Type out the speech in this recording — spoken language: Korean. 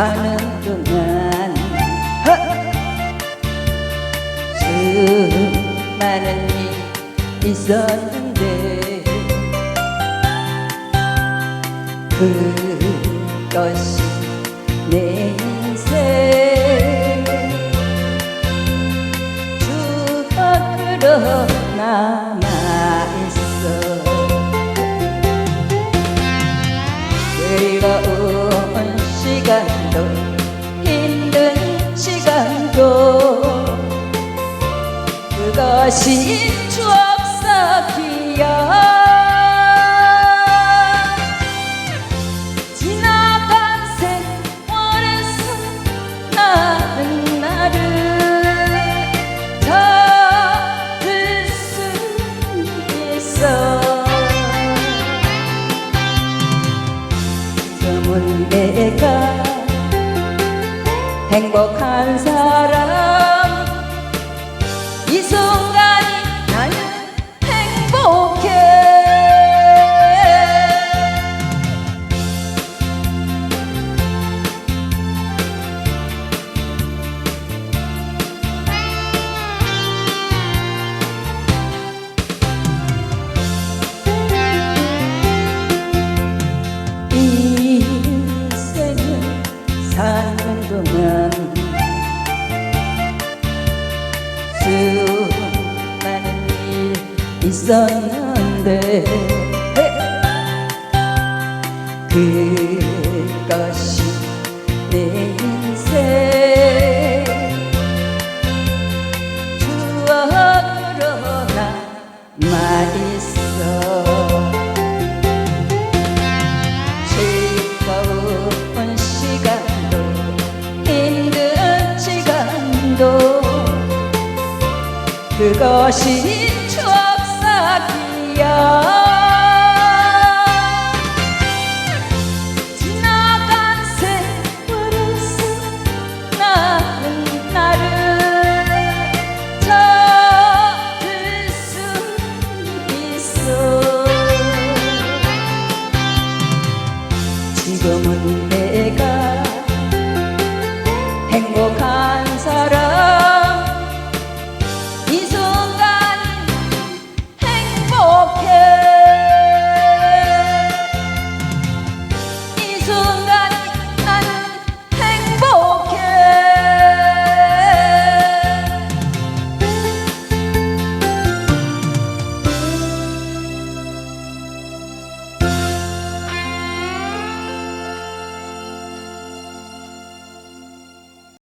사는 동안 수많은 일이 있었는데 그것이 내 인생. 추억 그러나 즐거운 시간 그것이 추억 쌓기야 지나간 세월에서 나는 나를 찾을 수 있어. 지금은 내가 행복한 사람 이순 있었는데. 그것이 내 인생. 추억으로 남아있어. 즐거운 시간도 힘든 시간도 그것이 bahagia so